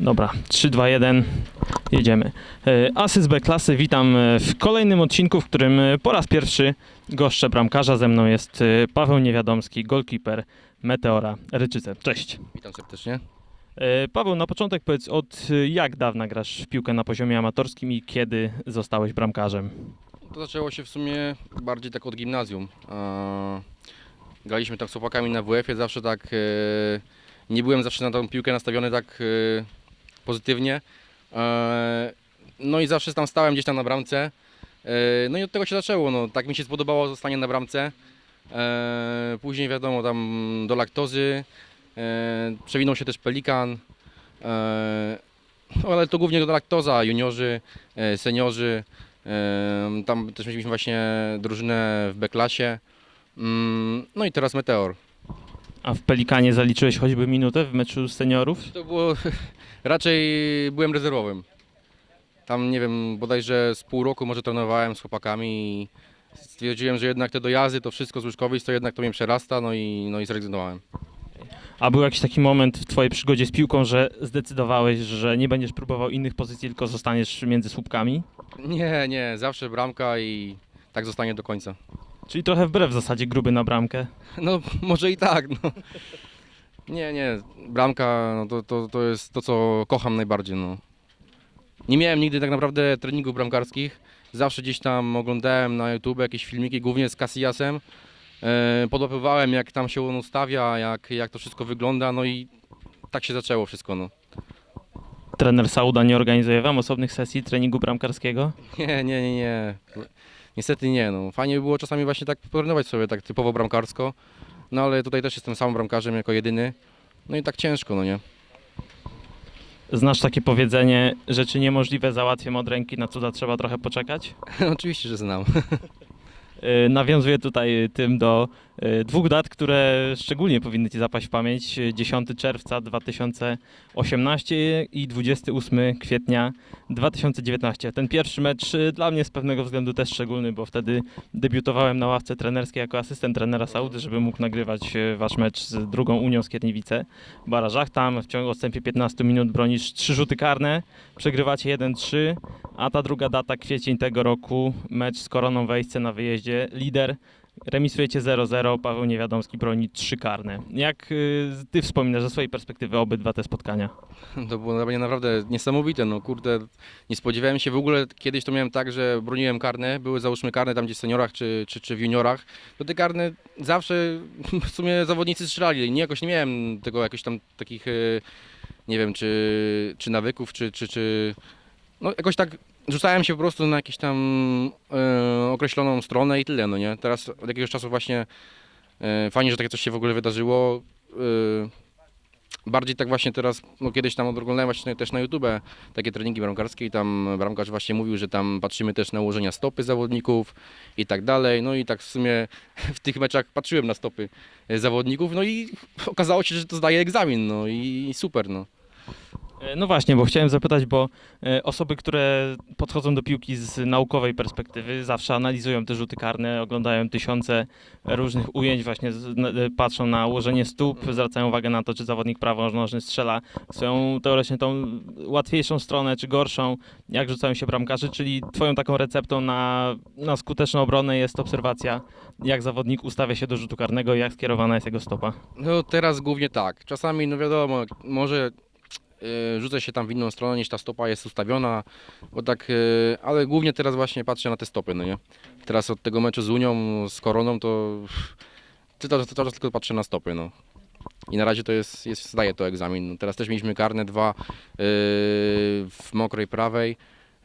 Dobra, 3, 2, 1, jedziemy. E, Asy z B klasy, witam e, w kolejnym odcinku, w którym e, po raz pierwszy goszczę bramkarza. Ze mną jest Paweł Niewiadomski, goalkeeper Meteora Ryczyce. Cześć. Witam serdecznie. Paweł, na początek powiedz, od jak dawna grasz w piłkę na poziomie amatorskim i kiedy zostałeś bramkarzem? To zaczęło się w sumie bardziej tak od gimnazjum. Graliśmy tam z chłopakami na WF-ie, zawsze tak nie byłem zawsze na tą piłkę nastawiony tak pozytywnie. Eee, No i zawsze tam stałem gdzieś tam na bramce. Eee, No i od tego się zaczęło. No, tak mi się spodobało zostanie na bramce. Eee, Później wiadomo tam do laktozy. Przewinął się też pelikan. No, ale to głównie do laktoza, juniorzy, e, seniorzy. Tam też mieliśmy właśnie drużynę w B-klasie. Mm, No i teraz Meteor. A w Pelikanie zaliczyłeś choćby minutę w meczu seniorów? To było, raczej byłem rezerwowym. Tam nie wiem, bodajże z pół roku może trenowałem z chłopakami i stwierdziłem, że jednak te dojazdy, to wszystko z Łyżkowic, to jednak to mnie przerasta, no i, no i zrezygnowałem. A był jakiś taki moment w twojej przygodzie z piłką, że zdecydowałeś, że nie będziesz próbował innych pozycji, tylko zostaniesz między słupkami? Nie, nie, zawsze bramka i tak zostanie do końca. Czyli trochę wbrew w zasadzie gruby na bramkę. No może i tak, no. Nie, nie, bramka no, to, to, to jest to, co kocham najbardziej, no. Nie miałem nigdy tak naprawdę treningów bramkarskich. Zawsze gdzieś tam oglądałem na YouTube jakieś filmiki, głównie z Casillasem. E, Podłapywałem jak tam się on ustawia, jak, jak to wszystko wygląda, no i tak się zaczęło wszystko, no. Trener Sauda nie organizuje wam osobnych sesji treningu bramkarskiego? Nie, nie, nie, nie. Niestety nie, no. Fajnie by było czasami właśnie tak porównywać sobie tak typowo bramkarsko, no ale tutaj też jestem samym bramkarzem jako jedyny. No i tak ciężko, no nie. Znasz takie powiedzenie, rzeczy niemożliwe załatwiam od ręki, na cuda trzeba trochę poczekać? Oczywiście, że znam. Yy, Nawiązuję tutaj tym do dwóch dat, które szczególnie powinny Ci zapaść w pamięć. Yy, 10 czerwca 2018 i 28 kwietnia 2019. Ten pierwszy mecz yy, dla mnie z pewnego względu też szczególny, bo wtedy debiutowałem na ławce trenerskiej jako asystent trenera Saudy, żeby mógł nagrywać Wasz mecz z drugą Unią Skierniewice w barażach. Tam w ciągu odstępie 15 minut bronisz trzy rzuty karne, przegrywacie 1-3, a ta druga data, kwiecień tego roku, mecz z Koroną Wejście na wyjeździe, lider, remisujecie 0-0, Paweł Niewiadomski broni trzy karne. Jak y, ty wspominasz ze swojej perspektywy obydwa te spotkania? To było dla mnie naprawdę niesamowite, no kurde, nie spodziewałem się w ogóle, kiedyś to miałem tak, że broniłem karne, były załóżmy karne tam gdzieś w seniorach czy, czy, czy w juniorach, to te karne zawsze w sumie zawodnicy strzelali, nie jakoś nie miałem tego jakoś tam takich, e, nie wiem, czy, czy nawyków, czy, czy, czy, no jakoś tak rzucałem się po prostu na jakąś tam e, określoną stronę i tyle, no nie, teraz od jakiegoś czasu właśnie e, fajnie, że takie coś się w ogóle wydarzyło, e, bardziej tak właśnie teraz, no kiedyś tam oglądałem właśnie też na YouTube takie treningi bramkarskie i tam bramkarz właśnie mówił, że tam patrzymy też na ułożenia stopy zawodników i tak dalej, no i tak w sumie w tych meczach patrzyłem na stopy zawodników, no i okazało się, że to zdaje egzamin, no i super, no. E, No właśnie, bo chciałem zapytać, bo e, osoby, które podchodzą do piłki z naukowej perspektywy, zawsze analizują te rzuty karne, oglądają tysiące różnych ujęć, właśnie z, e, patrzą na ułożenie stóp, zwracają uwagę na to, czy zawodnik prawonożny strzela swoją teoretycznie tą łatwiejszą stronę, czy gorszą, jak rzucają się bramkarze, czyli twoją taką receptą na, na skuteczną obronę jest obserwacja, jak zawodnik ustawia się do rzutu karnego, jak skierowana jest jego stopa. No teraz głównie tak, czasami no wiadomo, może rzucę się tam w inną stronę niż ta stopa jest ustawiona, bo tak, e, ale głównie teraz właśnie patrzę na te stopy, no nie. Teraz od tego meczu z Unią, z Koroną, to to, to tylko patrzę na stopy, no. I na razie to jest, jest zdaje to egzamin. No, teraz też mieliśmy karne dwa e, w mokrej prawej.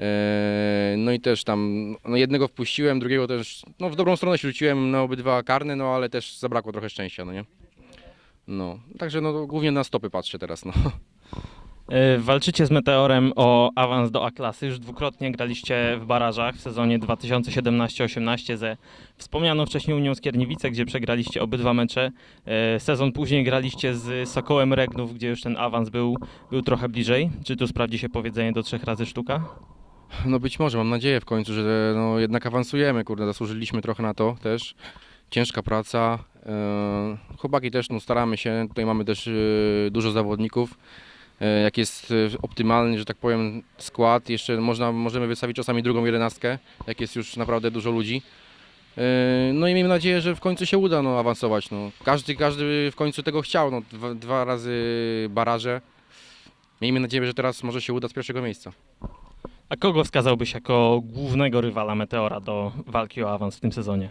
E, No i też tam, no jednego wpuściłem, drugiego też, no w dobrą stronę się rzuciłem na obydwa karne, no ale też zabrakło trochę szczęścia, no nie. No, także no głównie na stopy patrzę teraz, no. E, Walczycie z Meteorem o awans do A-klasy. Już dwukrotnie graliście w barażach w sezonie 2017-18 ze wspomnianą wcześniej Unią Skierniewice, gdzie przegraliście obydwa mecze. E, Sezon później graliście z Sokołem Regnów, gdzie już ten awans był, był trochę bliżej. Czy tu sprawdzi się powiedzenie do trzech razy sztuka? No być może, mam nadzieję w końcu, że no jednak awansujemy, kurde, zasłużyliśmy trochę na to też. Ciężka praca. e, Chłopaki też, no staramy się, tutaj mamy też dużo zawodników. E, jak jest e, optymalny, że tak powiem, skład. Jeszcze można, możemy wystawić czasami drugą jedenastkę, jak jest już naprawdę dużo ludzi. E, No i miejmy nadzieję, że w końcu się uda no, awansować. No. Każdy, każdy w końcu tego chciał. No. Dwa, dwa razy baraże. Miejmy nadzieję, że teraz może się uda z pierwszego miejsca. A kogo wskazałbyś jako głównego rywala Meteora do walki o awans w tym sezonie?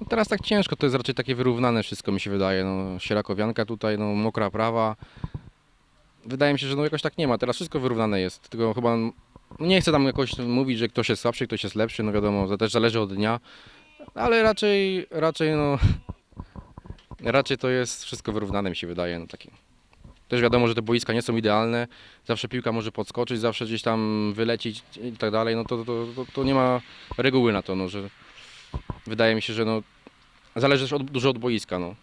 No teraz tak ciężko, to jest raczej takie wyrównane wszystko mi się wydaje. No, sierakowianka tutaj, no, mokra prawa. Wydaje mi się, że no, jakoś tak nie ma. Teraz wszystko wyrównane jest. Tylko chyba no, nie chcę tam jakoś mówić, że ktoś jest słabszy, ktoś jest lepszy. No wiadomo, to też zależy od dnia. Ale raczej, raczej no, raczej to jest wszystko wyrównane mi się wydaje. No, takie. Też wiadomo, że te boiska nie są idealne. Zawsze piłka może podskoczyć, zawsze gdzieś tam wylecieć i tak dalej. No to, to, to, to nie ma reguły na to, no, że wydaje mi się, że no, zależy też od, dużo od boiska. No.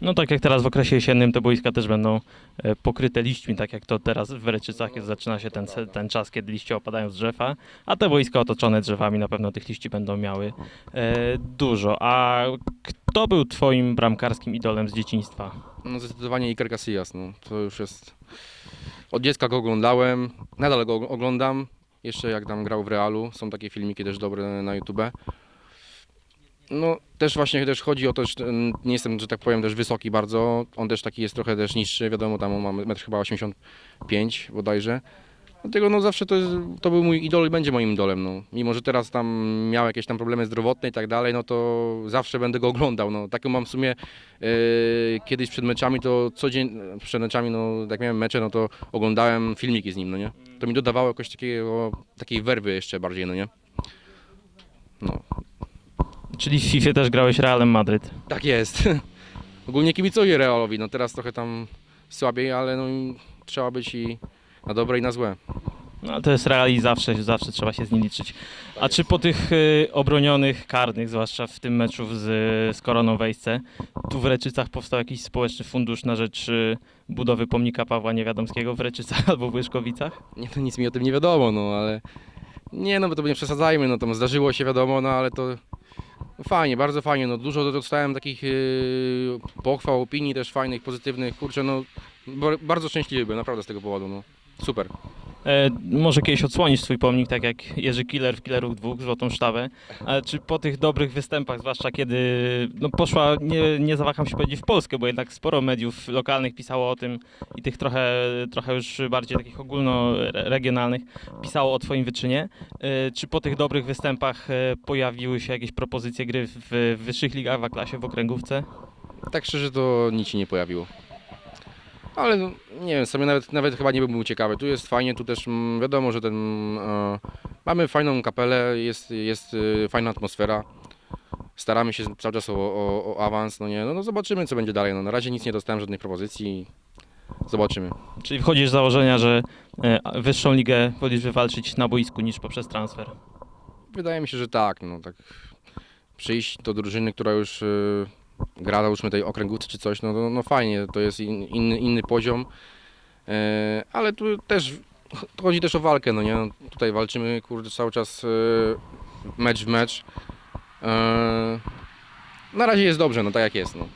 No tak jak teraz w okresie jesiennym te boiska też będą e, pokryte liśćmi, tak jak to teraz w Reczycach jest, zaczyna się ten, ten czas, kiedy liście opadają z drzewa, a te boiska otoczone drzewami na pewno tych liści będą miały e, dużo. A kto był twoim bramkarskim idolem z dzieciństwa? no zdecydowanie Iker Casillas, no. to już jest... Od dziecka go oglądałem, nadal go oglądam. Jeszcze jak tam grał w Realu, są takie filmiki też dobre na YouTube. No też właśnie też chodzi o to, że nie jestem, że tak powiem, też wysoki bardzo. On też taki jest trochę też niższy, wiadomo, tam on ma metr chyba 85 bodajże. Dlatego no zawsze to, jest, to był mój idol i będzie moim idolem. No. Mimo, że teraz tam miał jakieś tam problemy zdrowotne i tak dalej, no to zawsze będę go oglądał. No. Taką mam w sumie e, kiedyś przed meczami, to codziennie, przed meczami, no jak miałem mecze, no to oglądałem filmiki z nim, no nie? To mi dodawało jakoś takiego, takiej werwy jeszcze bardziej, no nie? No, Czyli w FIFA też grałeś Realem Madryt. tak jest. Ogólnie kibicuję Realowi, no teraz trochę tam słabiej, ale no trzeba być i na dobre i na złe. No to jest Real i zawsze, zawsze trzeba się z nim liczyć. A czy po tych y, obronionych karnych, zwłaszcza w tym meczu z, z Koroną Wejsce, tu w Reczycach powstał jakiś społeczny fundusz na rzecz y, budowy pomnika Pawła Niewiadomskiego w Reczycach albo w Łyszkowicach? Nie, no nic mi o tym nie wiadomo, no ale nie no, bo to nie przesadzajmy, no to zdarzyło się wiadomo, no ale to fajnie, bardzo fajnie, no dużo dostałem takich yy, pochwał, opinii też fajnych, pozytywnych, kurczę, no bar- bardzo szczęśliwy byłem, naprawdę z tego powodu, no. Super. E, może kiedyś odsłonisz swój pomnik, tak jak Jerzy Killer w Killerów dwóch, Złotą Sztawę, ale czy po tych dobrych występach, zwłaszcza kiedy no, poszła, nie, nie zawaham się powiedzieć w Polskę, bo jednak sporo mediów lokalnych pisało o tym i tych trochę, trochę już bardziej takich ogólnoregionalnych pisało o twoim wyczynie. E, czy po tych dobrych występach e, pojawiły się jakieś propozycje gry w, w wyższych ligach, w A-klasie, w okręgówce? Tak szczerze to nic się nie pojawiło. Ale no, nie wiem, sobie nawet, nawet chyba nie byłbym ciekawy. Tu jest fajnie, tu też mm, wiadomo, że ten, e, mamy fajną kapelę, jest, jest e, fajna atmosfera. Staramy się cały czas o, o, o awans, no nie, no, no zobaczymy co będzie dalej. No, na razie nic nie dostałem, żadnych propozycji. Zobaczymy. Czyli wchodzisz z założenia, że e, wyższą ligę wolisz wywalczyć na boisku niż poprzez transfer? Wydaje mi się, że tak, no tak przyjść do drużyny, która już y, gra załóżmy tej okręgówce czy coś, no, no, no fajnie, to jest in, inny, inny poziom, e, ale tu też to chodzi też o walkę, no nie, no, tutaj walczymy kurde cały czas y, mecz w mecz. E, na razie jest dobrze, no tak jak jest, no.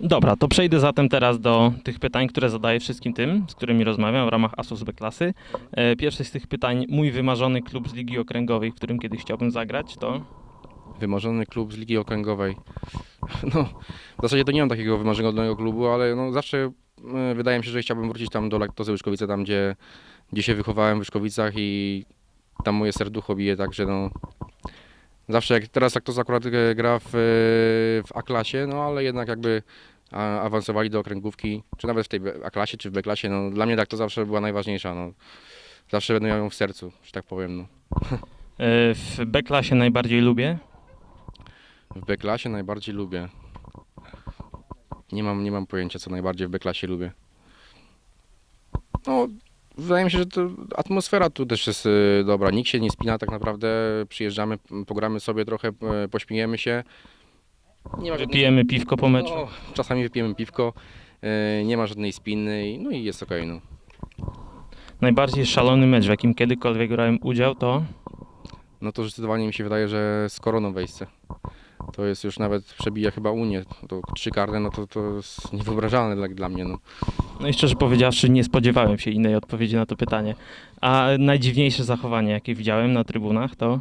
Dobra, to przejdę zatem teraz do tych pytań, które zadaję wszystkim tym, z którymi rozmawiam w ramach Asus B klasy. E, Pierwsze z tych pytań, mój wymarzony klub z Ligi Okręgowej, w którym kiedyś chciałbym zagrać, to Wymarzony klub z Ligi Okręgowej. No, w zasadzie to nie mam takiego wymarzonego klubu, ale no zawsze e, wydaje mi się, że chciałbym wrócić tam do Laktozy Łyszkowice, tam gdzie, gdzie się wychowałem w Łyszkowicach i tam moje serducho bije, także no zawsze jak teraz Laktoza akurat e, gra w, e, w A-klasie, no ale jednak jakby awansowali do okręgówki, czy nawet w tej A-klasie, czy w B-klasie, no dla mnie to zawsze była najważniejsza, no. Zawsze będę miał ją w sercu, że tak powiem, no. w B klasie najbardziej lubię. W B-klasie najbardziej lubię. Nie mam, nie mam pojęcia, co najbardziej w B-klasie lubię. No, wydaje mi się, że to atmosfera tu też jest y, dobra. Nikt się nie spina tak naprawdę. Przyjeżdżamy, pogramy sobie trochę, pośmiejemy się. Nie ma Wypijemy piwko po meczu. no, czasami wypijemy piwko. e, Nie ma żadnej spiny, i- no i jest okej. no. Najbardziej szalony mecz, w jakim kiedykolwiek brałem udział, to no to zdecydowanie mi się wydaje, że z koroną wejście. To jest już nawet przebija chyba Unię. To trzy karne, no to, to jest niewyobrażalne dla, dla mnie. No. No i szczerze powiedziawszy, nie spodziewałem się innej odpowiedzi na to pytanie. A najdziwniejsze zachowanie, jakie widziałem na trybunach, to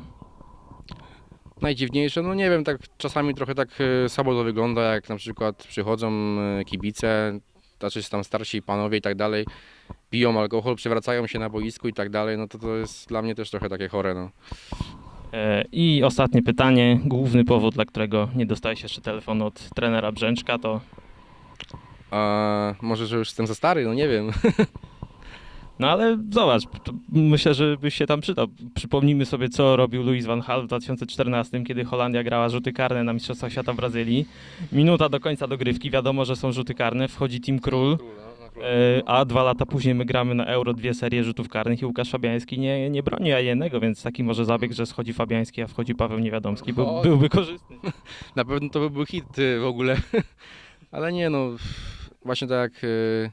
Najdziwniejsze, no nie wiem, tak czasami trochę tak e, słabo to wygląda, jak na przykład przychodzą e, kibice, znaczy tam starsi panowie i tak dalej, piją alkohol, przewracają się na boisku i tak dalej, no to to jest dla mnie też trochę takie chore, no. E, I ostatnie pytanie, główny powód, dla którego nie dostałeś jeszcze telefonu od trenera Brzęczka, to A może, że już jestem za stary, no nie wiem. no ale zobacz, myślę, że byś się tam przydał. Przypomnijmy sobie, co robił Louis van Gaal w 2014, kiedy Holandia grała rzuty karne na Mistrzostwach Świata w Brazylii. Minuta do końca dogrywki, wiadomo, że są rzuty karne, wchodzi Team Król, e, a dwa lata później my gramy na Euro dwie serie rzutów karnych i Łukasz Fabiański nie, nie broni a jednego, więc taki może zabieg, że schodzi Fabiański, a wchodzi Paweł Niewiadomski, był, byłby korzystny. Na pewno to by był hit y, w ogóle. Ale nie no, właśnie tak y,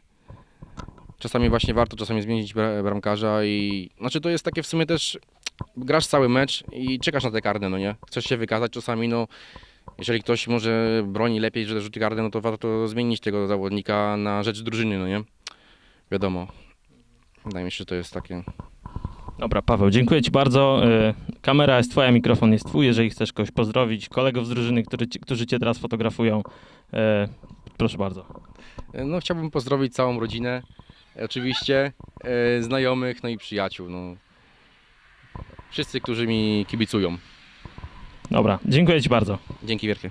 czasami właśnie warto czasami zmienić bra- bramkarza i znaczy to jest takie w sumie też grasz cały mecz i czekasz na te karne, no nie? Chcesz się wykazać czasami, no jeżeli ktoś może broni lepiej, że rzuci karne, no to warto zmienić tego zawodnika na rzecz drużyny, no nie? Wiadomo. Wydaje mi się, że to jest takie Dobra, Paweł, dziękuję Ci bardzo. E, Kamera jest Twoja, mikrofon jest Twój. Jeżeli chcesz kogoś pozdrowić, kolegów z drużyny, którzy, którzy Cię teraz fotografują, e, proszę bardzo. No chciałbym pozdrowić całą rodzinę, oczywiście, e, znajomych, no i przyjaciół, no. Wszyscy, którzy mi kibicują. Dobra, dziękuję Ci bardzo. Dzięki wielkie.